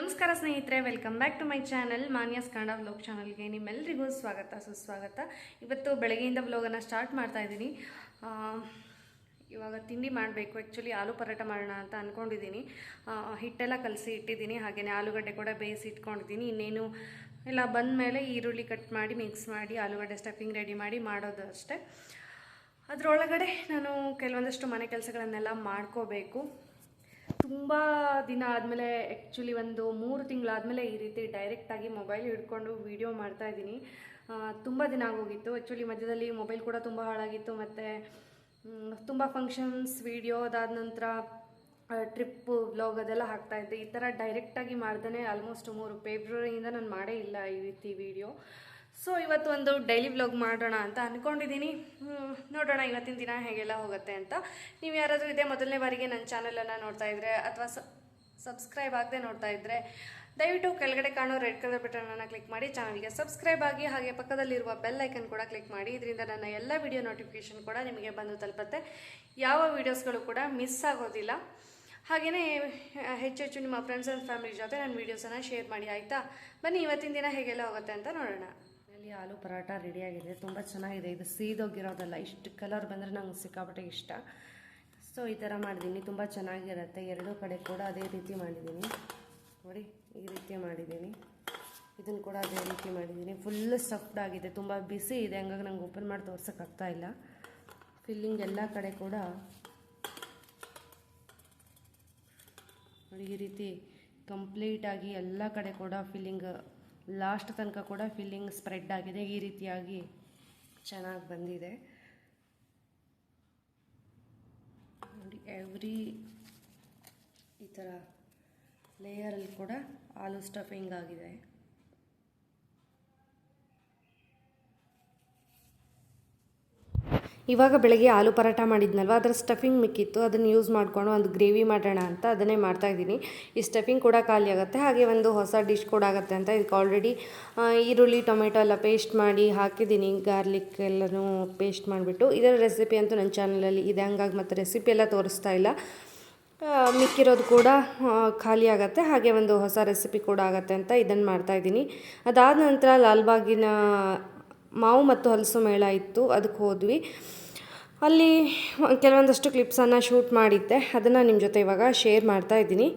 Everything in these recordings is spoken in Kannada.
ನಮಸ್ಕಾರ ಸ್ನೇಹಿತರೆ welcome back to my channel Manya's Kannada vlog ಚಾನಲ್ಗೆ ನಿಮ್ಮೆಲ್ಲರಿಗೂ ಸ್ವಾಗತ, ಸುಸ್ವಾಗತ. ಇವತ್ತು ಬೆಳಗ್ಗೆಯಿಂದ ವ್ಲೋಗನ್ನು ಸ್ಟಾರ್ಟ್ ಮಾಡ್ತಾ ಇದ್ದೀನಿ. ಇವಾಗ ತಿಂಡಿ ಮಾಡಬೇಕು ಆ್ಯಕ್ಚುಲಿ ಆಲೂ ಪರೋಟ ಮಾಡೋಣ ಅಂತ ಅಂದ್ಕೊಂಡಿದ್ದೀನಿ ಹಿಟ್ಟೆಲ್ಲ ಕಲಸಿ ಇಟ್ಟಿದ್ದೀನಿ ಹಾಗೆಯೇ ಆಲೂಗಡ್ಡೆ ಕೂಡ ಬೇಯಿಸಿ ಇಟ್ಕೊಂಡಿದ್ದೀನಿ. ಇನ್ನೇನು ಎಲ್ಲ ಬಂದ ಮೇಲೆ ಈರುಳ್ಳಿ ಕಟ್ ಮಾಡಿ ಮಿಕ್ಸ್ ಮಾಡಿ, ಆಲೂಗಡ್ಡೆ ಸ್ಟಫಿಂಗ್ ರೆಡಿ ಮಾಡಿ ಮಾಡೋದು ಅಷ್ಟೇ. ಅದರೊಳಗಡೆ ನಾನು ಕೆಲವೊಂದಷ್ಟು ಮನೆ ಕೆಲಸಗಳನ್ನೆಲ್ಲ ಮಾಡ್ಕೋಬೇಕು. ತುಂಬ ದಿನ ಆದಮೇಲೆ ಆ್ಯಕ್ಚುಲಿ ಒಂದು ಮೂರು ತಿಂಗಳಾದಮೇಲೆ ಈ ರೀತಿ ಡೈರೆಕ್ಟಾಗಿ ಮೊಬೈಲ್ ಹಿಡ್ಕೊಂಡು ವೀಡಿಯೋ ಮಾಡ್ತಾ ಇದ್ದೀನಿ. ತುಂಬ ದಿನ ಆಗೋಗಿತ್ತು. ಆ್ಯಕ್ಚುಲಿ ಮಧ್ಯದಲ್ಲಿ ಮೊಬೈಲ್ ಕೂಡ ತುಂಬ ಹಾಳಾಗಿತ್ತು. ಮತ್ತು ತುಂಬ ಫಂಕ್ಷನ್ಸ್ ವೀಡಿಯೋ ಅದಾದ ನಂತರ ಟ್ರಿಪ್ಪು ವ್ಲಾಗ್ ಅದೆಲ್ಲ ಹಾಕ್ತಾ ಇದ್ದೆ. ಈ ಥರ ಡೈರೆಕ್ಟಾಗಿ ಮಾಡ್ದೇ ಆಲ್ಮೋಸ್ಟ್ ಮೂರು ಫೆಬ್ರವರಿಯಿಂದ ನಾನು ಮಾಡೇ ಇಲ್ಲ ಈ ರೀತಿ ವೀಡಿಯೋ ಸೊ ಇವತ್ತು ಒಂದು ಡೈಲಿ ವ್ಲಾಗ್ ಮಾಡೋಣ ಅಂತ ಅಂದ್ಕೊಂಡಿದ್ದೀನಿ ನೋಡೋಣ ಇವತ್ತಿನ ದಿನ ಹೇಗೆಲ್ಲ ಹೋಗುತ್ತೆ ಅಂತ. ನೀವು ಯಾರಾದರೂ ಇದೇ ಮೊದಲನೇ ಬಾರಿಗೆ ನನ್ನ ಚಾನಲನ್ನು ನೋಡ್ತಾ ಇದ್ದರೆ ಅಥವಾ ಸಬ್ಸ್ಕ್ರೈಬ್ ಆಗದೆ ನೋಡ್ತಾ ಇದ್ದರೆ ದಯವಿಟ್ಟು ಕೆಳಗಡೆ ಕಾಣೋ ರೆಡ್ ಕಲರ್ ಬಟನನ್ನು ಕ್ಲಿಕ್ ಮಾಡಿ ಚಾನಲ್ಗೆ ಸಬ್ಸ್ಕ್ರೈಬ್ ಆಗಿ ಹಾಗೆ ಪಕ್ಕದಲ್ಲಿರುವ ಬೆಲ್ ಐಕನ್ ಕೂಡ ಕ್ಲಿಕ್ ಮಾಡಿ. ಇದರಿಂದ ನನ್ನ ಎಲ್ಲ ವಿಡಿಯೋ ನೋಟಿಫಿಕೇಶನ್ ಕೂಡ ನಿಮಗೆ ಬಂದು ತಲುಪತ್ತೆ. ಯಾವ ವೀಡಿಯೋಸ್ಗಳು ಕೂಡ ಮಿಸ್ ಆಗೋದಿಲ್ಲ. ಹಾಗೆಯೇ ಹೆಚ್ಚು ಹೆಚ್ಚು ನಿಮ್ಮ ಫ್ರೆಂಡ್ಸ್ ಆ್ಯಂಡ್ ಫ್ಯಾಮಿಲಿ ಜೊತೆ ನನ್ನ ವೀಡಿಯೋಸನ್ನು ಶೇರ್ ಮಾಡಿ, ಆಯಿತಾ? ಬನ್ನಿ, ಇವತ್ತಿನ ದಿನ ಹೇಗೆಲ್ಲ ಹೋಗುತ್ತೆ ಅಂತ ನೋಡೋಣ. ಇಲ್ಲಿ ಆಲೂ ಪರೋಟ ರೆಡಿಯಾಗಿದೆ ತುಂಬ ಚೆನ್ನಾಗಿದೆ. ಇದು ಸೀದೋಗಿರೋದಲ್ಲ. ಇಷ್ಟು ಕಲರ್ ಬಂದರೆ ನಂಗೆ ಸಿಕ್ಕಾಪಟ್ಟೆ ಇಷ್ಟ. ಸೊ ಈ ಥರ ಮಾಡಿದ್ದೀನಿ ತುಂಬ ಚೆನ್ನಾಗಿರುತ್ತೆ. ಎರಡೂ ಕಡೆ ಕೂಡ ಅದೇ ರೀತಿ ಮಾಡಿದ್ದೀನಿ ನೋಡಿ, ಈ ರೀತಿ ಮಾಡಿದ್ದೀನಿ ಇದನ್ನು ಕೂಡ ಅದೇ ರೀತಿ ಮಾಡಿದ್ದೀನಿ ಫುಲ್ ಸಫ್ಟ್ ಆಗಿದೆ. ತುಂಬ ಬಿಸಿ ಇದೆ. ಹಂಗಾಗಿ ನಂಗೆ ಓಪನ್ ಮಾಡಿ ತೋರ್ಸೋಕ್ಕಾಗ್ತಾ ಇಲ್ಲ. ಫಿಲ್ಲಿಂಗ್ ಎಲ್ಲ ಕಡೆ ಕೂಡ ನೋಡಿ, ಈ ರೀತಿ ಕಂಪ್ಲೀಟಾಗಿ ಎಲ್ಲ ಕಡೆ ಕೂಡ ಫಿಲ್ಲಿಂಗ್ ಲಾಸ್ಟ್ ತನಕ ಕೂಡ ಫಿಲ್ಲಿಂಗ್ ಸ್ಪ್ರೆಡ್ ಆಗಿದೆ. ಈ ರೀತಿಯಾಗಿ ಚೆನ್ನಾಗಿ ಬಂದಿದೆ. ನೋಡಿ ಎವ್ರಿ ಈ ಥರ ಲೇಯರಲ್ಲಿ ಕೂಡ ಆಲೂ ಸ್ಟಫಿಂಗ್ ಆಗಿದೆ. ಇವಾಗ ಬೆಳಗ್ಗೆ ಆಲೂ ಪರೋಟ ಮಾಡಿದ್ನಲ್ವ? ಅದರ ಸ್ಟಫಿಂಗ್ ಮಿಕ್ಕಿತ್ತು. ಅದನ್ನು ಯೂಸ್ ಮಾಡಿಕೊಂಡು ಒಂದು ಗ್ರೇವಿ ಮಾಡೋಣ ಅಂತ ಅದನ್ನೇ ಮಾಡ್ತಾ ಇದ್ದೀನಿ. ಈ ಸ್ಟಫಿಂಗ್ ಕೂಡ ಖಾಲಿ ಆಗುತ್ತೆ. ಹಾಗೆ ಒಂದು ಹೊಸ ಡಿಶ್ ಕೂಡ ಆಗುತ್ತೆ ಅಂತ ಇದಕ್ಕೆ ಆಲ್ರೆಡಿ ಈರುಳ್ಳಿ, ಟೊಮೆಟೊ ಎಲ್ಲ ಪೇಸ್ಟ್ ಮಾಡಿ ಹಾಕಿದ್ದೀನಿ. ಗಾರ್ಲಿಕ್ ಎಲ್ಲನೂ ಪೇಸ್ಟ್ ಮಾಡಿಬಿಟ್ಟು. ಇದರ ರೆಸಿಪಿ ಅಂತೂ ನನ್ನ ಚಾನಲಲ್ಲಿ ಇದೆ. ಹಂಗಾಗಿ ಮತ್ತು ರೆಸಿಪಿ ಎಲ್ಲ ತೋರಿಸ್ತಾ ಇಲ್ಲ. ಮಿಕ್ಕಿರೋದು ಕೂಡ ಖಾಲಿ ಆಗುತ್ತೆ. ಹಾಗೆ ಒಂದು ಹೊಸ ರೆಸಿಪಿ ಕೂಡ ಆಗುತ್ತೆ ಅಂತ ಇದನ್ನು ಮಾಡ್ತಾಯಿದ್ದೀನಿ ಅದಾದ ನಂತರ ಲಾಲ್ಬಾಗಿನ ಮಾವು ಮತ್ತು ಹಲಸು ಮೇಳ ಇತ್ತು. ಅದಕ್ಕೆ ಹೋದ್ವಿ. ಅಲ್ಲಿ ಕೆಲವೊಂದಷ್ಟು ಕ್ಲಿಪ್ಸನ್ನು ಶೂಟ್ ಮಾಡಿದ್ದೆ. ಅದನ್ನು ನಿಮ್ಮ ಜೊತೆ ಇವಾಗ ಶೇರ್ ಮಾಡ್ತಾ ಇದ್ದೀನಿ.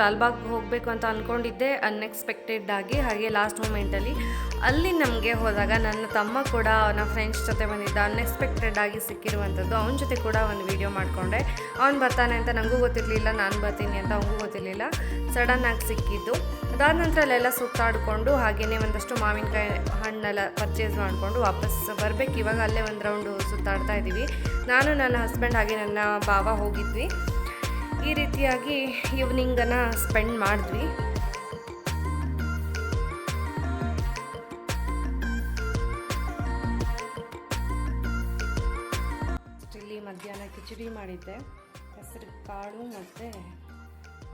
ಲಾಲ್ಬಾಗ್ ಹೋಗಬೇಕು ಅಂತ ಅಂದ್ಕೊಂಡಿದ್ದೆ ಅನ್ಎಕ್ಸ್ಪೆಕ್ಟೆಡ್ ಆಗಿ. ಹಾಗೆ ಲಾಸ್ಟ್ ಮೂಮೆಂಟಲ್ಲಿ ಅಲ್ಲಿ ನಮಗೆ ಹೋದಾಗ ನನ್ನ ತಮ್ಮ ಕೂಡ ಅವನ ಫ್ರೆಂಡ್ಸ್ ಜೊತೆ ಬಂದಿದ್ದ ಅನ್ಎಕ್ಸ್ಪೆಕ್ಟೆಡ್ ಆಗಿ ಸಿಕ್ಕಿರುವಂಥದ್ದು. ಅವನ ಜೊತೆ ಕೂಡ ಒಂದು ವೀಡಿಯೋ ಮಾಡಿಕೊಂಡೆ. ಅವ್ನು ಬರ್ತಾನೆ ಅಂತ ನನಗೂ ಗೊತ್ತಿರಲಿಲ್ಲ, ನಾನು ಬರ್ತೀನಿ ಅಂತ ಅವನಿಗೂ ಗೊತ್ತಿರಲಿಲ್ಲ. ಸಡನ್ನಾಗಿ ಸಿಕ್ಕಿದ್ದು. ಅದಾದ ನಂತರ ಅಲ್ಲೆಲ್ಲ ಸುತ್ತಾಡಿಕೊಂಡು ಹಾಗೆಯೇ ಒಂದಷ್ಟು ಮಾವಿನಕಾಯಿ ಹಣ್ಣೆಲ್ಲ ಪರ್ಚೇಸ್ ಮಾಡಿಕೊಂಡು ವಾಪಸ್ ಬರಬೇಕು. ಇವಾಗ ಅಲ್ಲೇ ಒಂದು ರೌಂಡು ಸುತ್ತಾಡ್ತಾ ಇದ್ದೀವಿ ನಾನು ನನ್ನ ಹಸ್ಬೆಂಡ್ ಹಾಗೆ ನನ್ನ ಭಾವ ಹೋಗಿದ್ವಿ. ಈ ರೀತಿಯಾಗಿ ಈವ್ನಿಂಗನ್ನು ಸ್ಪೆಂಡ್ ಮಾಡಿದ್ವಿ. ಇಲ್ಲಿ ಮಧ್ಯಾಹ್ನ ಕಿಚಡಿ ಮಾಡಿದ್ದೆ. ಹೆಸರು ಕಾಳು ಮತ್ತು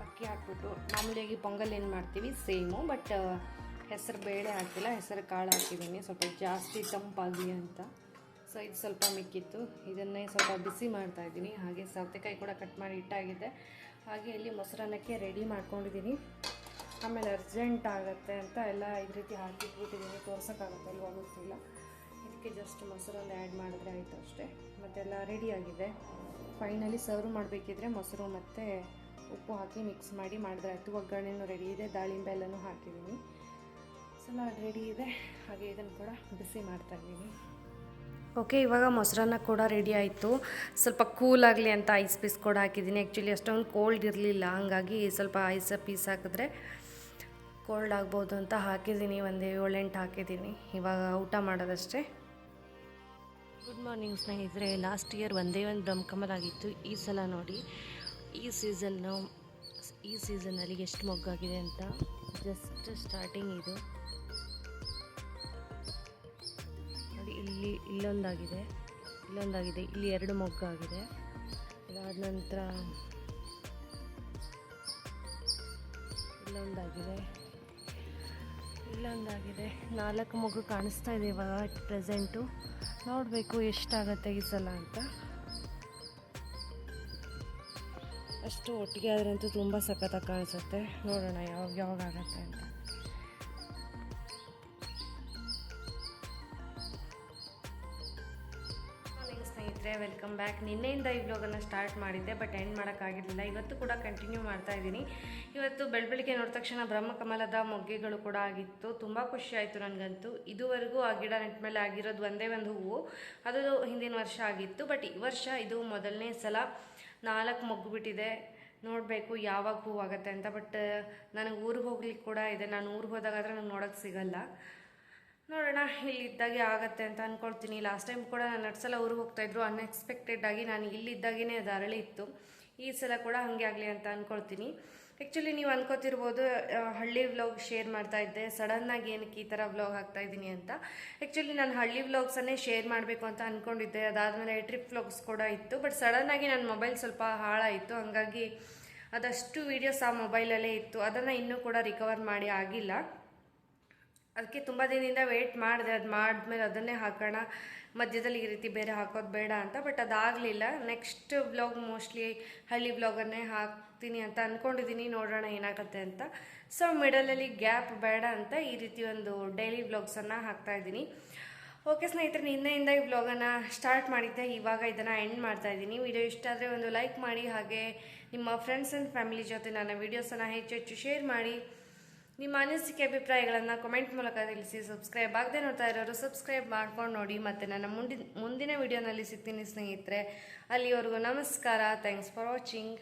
ಅಕ್ಕಿ ಹಾಕ್ಬಿಟ್ಟು ಮಾಮೂಲಿಯಾಗಿ ಪೊಂಗಲ್ ಏನು ಮಾಡ್ತೀವಿ? ಸೇಮು ಬಟ್ ಹೆಸರು ಬೇಳೆ ಹಾಕಿಲ್ಲ, ಹೆಸರು ಕಾಳು ಹಾಕಿದ್ದೀನಿ ಸ್ವಲ್ಪ ಜಾಸ್ತಿ ತಂಪಾಗಿ ಅಂತ. ಸೊ ಇದು ಸ್ವಲ್ಪ ಮಿಕ್ಕಿತ್ತು. ಇದನ್ನೇ ಸ್ವಲ್ಪ ಬಿಸಿ ಮಾಡ್ತಾ ಇದ್ದೀನಿ. ಹಾಗೆ ಸೌತೆಕಾಯಿ ಕೂಡ ಕಟ್ ಮಾಡಿ ಇಟ್ಟಾಗಿದೆ ಹಾಗೆ ಇಲ್ಲಿ ಮೊಸರನ್ನಕ್ಕೆ ರೆಡಿ ಮಾಡ್ಕೊಂಡಿದ್ದೀನಿ. ಆಮೇಲೆ ಅರ್ಜೆಂಟ್ ಆಗುತ್ತೆ ಅಂತ ಎಲ್ಲ ಈ ರೀತಿ ಹಾಕಿಟ್ಬಿಟ್ಟಿದ್ದೀನಿ. ತೋರ್ಸೋಕ್ಕಾಗುತ್ತೆ ಇಲ್ವೋ ಗೊತ್ತಿಲ್ಲ. ಇದಕ್ಕೆ ಜಸ್ಟ್ ಮೊಸರನ್ನು ಆ್ಯಡ್ ಮಾಡಿದ್ರೆ ಆಯಿತು ಅಷ್ಟೇ. ಮತ್ತೆಲ್ಲ ರೆಡಿಯಾಗಿದೆ ಫೈನಲಿ ಸರ್ವ್ ಮಾಡಬೇಕಿದ್ರೆ ಮೊಸರು ಮತ್ತು ಉಪ್ಪು ಹಾಕಿ ಮಿಕ್ಸ್ ಮಾಡಿ ಮಾಡಿದ್ರೆ ಆಯಿತು. ಒಗ್ಗರಣೆನೂ ರೆಡಿ ಇದೆ. ದಾಳಿಂಬೆ ಎಲ್ಲನೂ ಹಾಕಿದ್ದೀನಿ. ಸೊ ರೆಡಿ ಇದೆ. ಹಾಗೆ ಇದನ್ನು ಕೂಡ ಬಿಸಿ ಮಾಡ್ತಾ ಇದ್ದೀನಿ. ಓಕೆ, ಇವಾಗ ಮೊಸರನ್ನ ಕೂಡ ರೆಡಿ ಆಯಿತು. ಸ್ವಲ್ಪ ಕೂಲ್ ಆಗಲಿ ಅಂತ ಐಸ್ ಪೀಸ್ ಕೂಡ ಹಾಕಿದ್ದೀನಿ. ಆ್ಯಕ್ಚುಲಿ ಅಷ್ಟೊಂದು ಕೋಲ್ಡ್ ಇರಲಿಲ್ಲ. ಹಾಗಾಗಿ ಸ್ವಲ್ಪ ಐಸ್ ಪೀಸ್ ಹಾಕಿದ್ರೆ ಕೋಲ್ಡ್ ಆಗ್ಬೋದು ಅಂತ ಹಾಕಿದ್ದೀನಿ. ಒಂದು ಏಳೆಂಟು ಹಾಕಿದ್ದೀನಿ. ಇವಾಗ ಊಟ ಮಾಡೋದಷ್ಟೇ. ಗುಡ್ ಮಾರ್ನಿಂಗ್ ಸ್ನೇಹಿತರೆ. ಲಾಸ್ಟ್ ಇಯರ್ ಒಂದೇ ಒಂದು ಬ್ರಹ್ಮಕಮಲ್ ಆಗಿತ್ತು ಈ ಸಲ ನೋಡಿ, ಈ ಸೀಸನ್ನು ಈ ಸೀಸನಲ್ಲಿ ಎಷ್ಟು ಮೊಗ್ಗಾಗಿದೆ ಅಂತ. ಜಸ್ಟ್ ಸ್ಟಾರ್ಟಿಂಗ್ ಇದು. ಇಲ್ಲೊಂದಾಗಿದೆ. ಇಲ್ಲೊಂದಾಗಿದೆ. ಇಲ್ಲಿ ಎರಡು ಮೊಗ್ಗಾಗಿದೆ. ಅದಾದ ನಂತರ ಇಲ್ಲೊಂದಾಗಿದೆ. ಇಲ್ಲೊಂದಾಗಿದೆ. ನಾಲ್ಕು ಮಗು ಕಾಣಿಸ್ತಾ ಇದೆ ಇವಾಗ ಪ್ರೆಸೆಂಟು ನೋಡಬೇಕು ಎಷ್ಟಾಗತ್ತೆ ಈ ಸಲ ಅಂತ. ಅಷ್ಟು ಒಟ್ಟಿಗೆ ಆದ್ರಂತೂ ತುಂಬ ಸಖತ್ತಾಗಿ ಕಾಣಿಸುತ್ತೆ. ನೋಡೋಣ ಯಾವಾಗ ಯಾವಾಗ ಆಗತ್ತೆ ಅಂತ. ಸ್ನೇಹಿತರೆ ವೆಲ್ಕಮ್ ಬ್ಯಾಕ್ ನಿನ್ನೆಯಿಂದ ಈ ವ್ಲಾಗನ್ನು ಸ್ಟಾರ್ಟ್ ಮಾಡಿದ್ದೆ ಬಟ್ ಎಂಡ್ ಮಾಡೋಕ್ಕಾಗಿರಲಿಲ್ಲ. ಇವತ್ತು ಕೂಡ ಕಂಟಿನ್ಯೂ ಮಾಡ್ತಾ ಇದ್ದೀನಿ. ಇವತ್ತು ಬೆಳಬೆಳಿಗ್ಗೆ ನೋಡಿದ ತಕ್ಷಣ ಬ್ರಹ್ಮಕಮಲದ ಮೊಗ್ಗೆಗಳು ಕೂಡ ಆಗಿತ್ತು. ತುಂಬ ಖುಷಿ ಆಯಿತು ನನಗಂತೂ. ಇದುವರೆಗೂ ಆ ಗಿಡ ನೆಟ್ಟ ಮೇಲೆ ಆಗಿರೋದು ಒಂದೇ ಒಂದು ಹೂವು. ಅದು ಹಿಂದಿನ ವರ್ಷ ಆಗಿತ್ತು ಬಟ್ ಈ ವರ್ಷ ಇದು ಮೊದಲನೇ ಸಲ ನಾಲ್ಕು ಮೊಗ್ಗು ಬಿಟ್ಟಿದೆ. ನೋಡಬೇಕು ಯಾವಾಗ ಹೂವು ಆಗುತ್ತೆ ಅಂತ ಬಟ್ ನನಗೆ ಊರಿಗೆ ಹೋಗ್ಲಿಕ್ಕೆ ಕೂಡ ಇದೆ. ನಾನು ಊರಿಗೆ ಹೋದಾಗಾದರೆ ನಂಗೆ ನೋಡೋಕ್ಕೆ ಸಿಗಲ್ಲ. ನೋಡೋಣ, ಇಲ್ಲಿದ್ದಾಗೆ ಆಗತ್ತೆ ಅಂತ ಅಂದ್ಕೊಳ್ತೀನಿ ಲಾಸ್ಟ್ ಟೈಮ್ ಕೂಡ ನಾನು ನಡ್ಸಲ್ಲ ಊರಿಗೆ ಹೋಗ್ತಾಯಿದ್ರು ಅನ್ಎಕ್ಸ್ಪೆಕ್ಟೆಡ್ ಆಗಿ ನಾನು ಇಲ್ಲಿದ್ದಾಗೇ ಅದು ಅರಳಿ ಇತ್ತು. ಈ ಸಲ ಕೂಡ ಹಾಗೆ ಆಗಲಿ ಅಂತ ಅಂದ್ಕೊಳ್ತೀನಿ ಆ್ಯಕ್ಚುಲಿ ನೀವು ಅನ್ಕೋತಿರ್ಬೋದು ಹಳ್ಳಿ ವ್ಲಾಗ್ ಶೇರ್ ಮಾಡ್ತಾ ಇದ್ದೆ. ಸಡನ್ನಾಗಿ ಏನಕ್ಕೆ ಈ ಥರ ವ್ಲಾಗ್ ಹಾಕ್ತಾ ಇದ್ದೀನಿ ಅಂತ. ಆ್ಯಕ್ಚುಲಿ ನಾನು ಹಳ್ಳಿ ವ್ಲಾಗ್ಸನ್ನೇ ಶೇರ್ ಮಾಡಬೇಕು ಅಂತ ಅಂದ್ಕೊಂಡಿದ್ದೆ ಅದಾದಮೇಲೆ ಟ್ರಿಪ್ ವ್ಲಾಗ್ಸ್ ಕೂಡ ಇತ್ತು. ಬಟ್ ಸಡನ್ನಾಗಿ ನನ್ನ ಮೊಬೈಲ್ ಸ್ವಲ್ಪ ಹಾಳಾಯಿತು. ಹಾಗಾಗಿ ಅದಷ್ಟು ವೀಡಿಯೋಸ್ ಆ ಮೊಬೈಲಲ್ಲೇ ಇತ್ತು. ಅದನ್ನು ಇನ್ನೂ ಕೂಡ ರಿಕವರ್ ಮಾಡಿ ಆಗಿಲ್ಲ. ಅದಕ್ಕೆ ತುಂಬ ದಿನದಿಂದ ವೆಯ್ಟ್ ಮಾಡಿದೆ, ಅದು ಮಾಡಿದ್ಮೇಲೆ ಅದನ್ನೇ ಹಾಕೋಣ. ಮಧ್ಯದಲ್ಲಿ ಈ ರೀತಿ ಬೇರೆ ಹಾಕೋದು ಬೇಡ ಅಂತ ಬಟ್ ಅದಾಗಲಿಲ್ಲ. ನೆಕ್ಸ್ಟ್ ಬ್ಲಾಗ್ ಮೋಸ್ಟ್ಲಿ ಹಳ್ಳಿ ಬ್ಲಾಗನ್ನೇ ಹಾಕ್ತೀನಿ ಅಂತ ಅಂದ್ಕೊಂಡಿದ್ದೀನಿ ನೋಡೋಣ ಏನಾಗುತ್ತೆ ಅಂತ. ಸೊ ಮಿಡಲಲ್ಲಿ ಗ್ಯಾಪ್ ಬೇಡ ಅಂತ ಈ ರೀತಿ ಒಂದು ಡೈಲಿ ಬ್ಲಾಗ್ಸನ್ನು ಹಾಕ್ತಾ ಇದ್ದೀನಿ. ಓಕೆ ಸ್ನೇಹಿತರೆ, ನಿನ್ನೆಯಿಂದ ಈ ಬ್ಲಾಗನ್ನು ಸ್ಟಾರ್ಟ್ ಮಾಡಿದ್ದೆ. ಇವಾಗ ಇದನ್ನು ಎಂಡ್ ಮಾಡ್ತಾ ಇದ್ದೀನಿ. ವಿಡಿಯೋ ಇಷ್ಟ ಆದರೆ ಒಂದು ಲೈಕ್ ಮಾಡಿ, ಹಾಗೆ ನಿಮ್ಮ ಫ್ರೆಂಡ್ಸ್ ಆ್ಯಂಡ್ ಫ್ಯಾಮಿಲಿ ಜೊತೆ ನನ್ನ ವೀಡಿಯೋಸನ್ನು ಹೆಚ್ಚು ಹೆಚ್ಚು ಶೇರ್ ಮಾಡಿ. ನಿಮ್ಮ ಅನಿಸಿಕೆ ಅಭಿಪ್ರಾಯಗಳನ್ನು ಕಮೆಂಟ್ ಮೂಲಕ ತಿಳಿಸಿ ಸಬ್ಸ್ಕ್ರೈಬ್ ಆಗದೆ ನೋಡ್ತಾ ಇರೋರು ಸಬ್ಸ್ಕ್ರೈಬ್ ಮಾಡ್ಕೊಂಡು ನೋಡಿ. ಮತ್ತು ನನ್ನ ಮುಂದಿನ ಮುಂದಿನ ವೀಡಿಯೋನಲ್ಲಿ ಸಿಗ್ತೀನಿ ಸ್ನೇಹಿತರೆ. ಅಲ್ಲಿವರೆಗೂ ನಮಸ್ಕಾರ. Thanks for watching